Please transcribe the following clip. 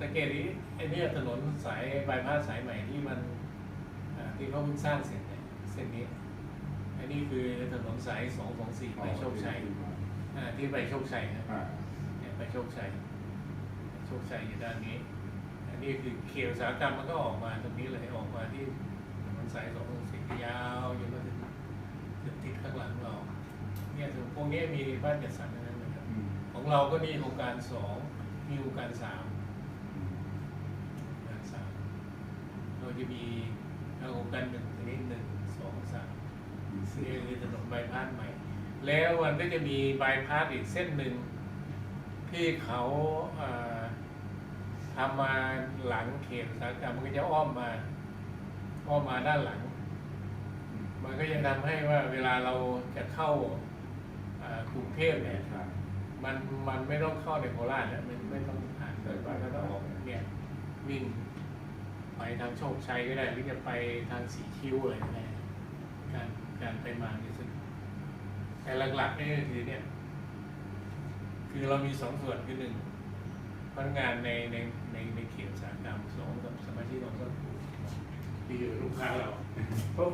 สังเกตนี้ไอ้เนี่ยถนนสายบายพาสสายใหม่ที่มันอ่าที่เขาเพิ่งสร้างเสร็จเนี่ยเส้นนี้อันนี้คือถนนสายสองสองสี่ไปโชคชัยอ่าที่ไปโชคชัยนะอ่าเนี่ยไปโชคชัยโชคชัยอยู่ด้านนี้ อันนี้คือเขตอุตสาหกรรมมันก็ออกมาตรงนี้เลยออกมาที่ถนนสายสองสองสี่ยาวจนมาถึงถึงติดข้างหลังเราเนี่ยถึงพวกนี้มีบ้านจัดสรรทั้งนั้นนะครับ อืมของเราก็มีโครงการสองมีโครงการสาม อืม โครงการสาม เราจะมีโครงการหนึ่งอันนี้หนึ่งสองสามอืมนี่คือถนนบายพาสใหม่ แล้วมันก็จะมีบายพาสอีกเส้นหนึ่งที่เขาเอ่อทำมาหลังเขตอุตสาหกรรมมันก็จะอ้อมมา อ้อมมาด้านหลัง มันก็จะทำให้ว่าเวลาเราจะเข้าเอ่อกรุงเทพเนี่ยใช่มันมันไม่ต้องเข้าในโคราชแล้วมันไม่ต้องผ่านเลยมันก็ต้องออกเนี่ยวิ่งไป ทางโชคชัยก็ได้หรือจะไปทางสีคิ้วอะไรก็ได้การการไปมาเนี่สุดแต่หลักๆนี่คือเนี่ย คือเรามีสองส่วนคือหนึ่งพนักงานในในในในเขตอุตสาหกรรมสองกับสมาชิกของครอบครัวที่อยู่ลูกค้าเราเพราะ